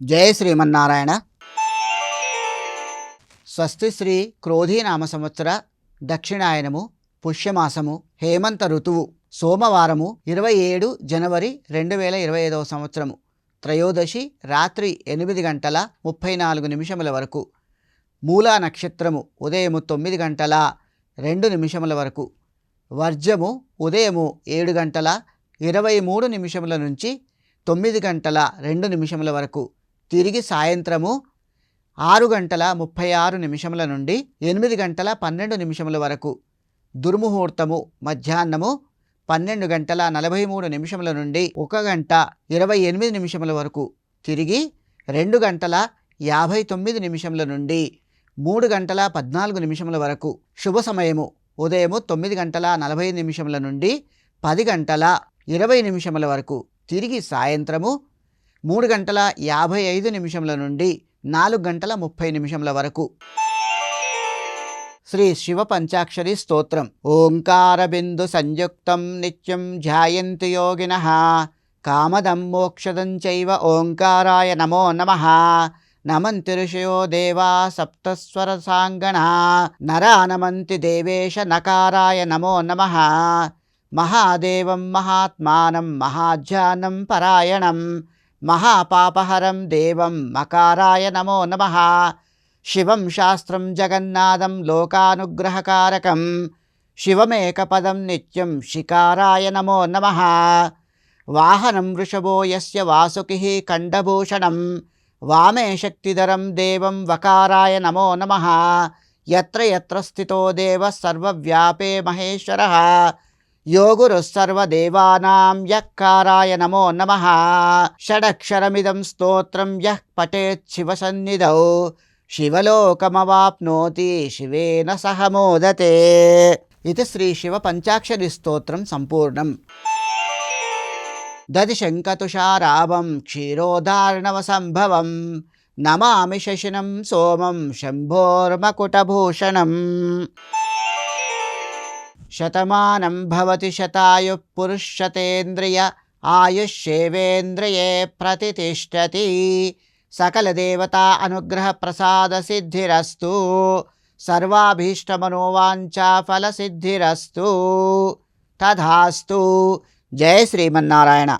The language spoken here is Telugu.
జయ శ్రీమన్నారాయణ. స్వస్తి శ్రీ క్రోధీనామ సంవత్సర దక్షిణాయనము పుష్యమాసము హేమంత ఋతువు సోమవారము ఇరవై ఏడు జనవరి రెండు వేల ఇరవై ఐదవ సంవత్సరము త్రయోదశి రాత్రి ఎనిమిది గంటల ముప్పై నాలుగు నిమిషముల వరకు మూలా నక్షత్రము ఉదయము తొమ్మిది గంటల రెండు నిమిషముల వరకు వర్జము ఉదయము ఏడు గంటల ఇరవై మూడు నిమిషముల నుంచి తొమ్మిది గంటల రెండు నిమిషముల వరకు తిరిగి సాయంత్రము ఆరు గంటల ముప్పై ఆరు నిమిషముల నుండి ఎనిమిది గంటల పన్నెండు నిమిషముల వరకు. దుర్ముహూర్తము మధ్యాహ్నము పన్నెండు గంటల నలభై మూడు నిమిషముల నుండి ఒక గంట ఇరవై ఎనిమిది నిమిషముల వరకు. తిరిగి రెండు గంటల యాభై తొమ్మిది నిమిషముల నుండి మూడు గంటల పద్నాలుగు నిమిషముల వరకు. శుభ సమయము ఉదయము తొమ్మిది గంటల నలభై నిమిషముల నుండి పది గంటల ఇరవై నిమిషముల వరకు. తిరిగి సాయంత్రము మూడు గంటల యాభై ఐదు నిమిషంల నుండి నాలుగు గంటల ముప్పై నిమిషంల వరకు. శ్రీ శివ పంచాక్షరి స్తోత్రం. ఓంకార బిందు సంయుక్తం నిత్యం ధ్యాయంతి యోగిన. కామదం మోక్షదం చైవ ఓంకారాయ నమో నమ. నమంతి ఋషయో దేవా సప్తస్వర సాంగణ. నరా నమంతి దేవేశ నకారాయ నమో నమ. మహాదేవం మహాత్మానం మహాధ్యానం పరాయణం. మహాపాపహరం దేవం మకారాయ నమో నమ. శివం శాస్త్రం జగన్నాథం లోకానుగ్రహకారకం. శివమేకపదం నిత్యం శికారాయ నమో నమ. వాహనం వృషభో యస్య వాసుకి కండభూషణం వామే శక్తిధరం దేవం వకారాయ నమో నమ. ఎత్ర ఎత్ర స్థితో దేవ సర్వవ్యాపే మహేశ్వర. యోగురు సర్వదేవానాం యక్కారాయ నమో నమ షడక్షరమిదం స్తోత్రం యః పటేత్ శివసన్నిధౌ శివలోకమవాప్నోతి శివేన సహమోదతే ఇది శ్రీ శివ పంచాక్షరి స్తోత్రం సంపూర్ణం దదిశంకతుషారావం క్షీరోదార్ణవ సంభవం నమామి శశినం సోమం శంభోర్మకుటభూషణం శతమానం భవతి శతాయు పురుషతేంద్రియ ఆయుష్యేవేంద్రియే ప్రతిష్టతి సకలదేవతా అనుగ్రహ ప్రసాద సిద్ధిరస్తు. సర్వాభీష్టమనోవాంఛా ఫలసిద్ధిరస్తు తధాస్తు జయ శ్రీమన్నారాయణ.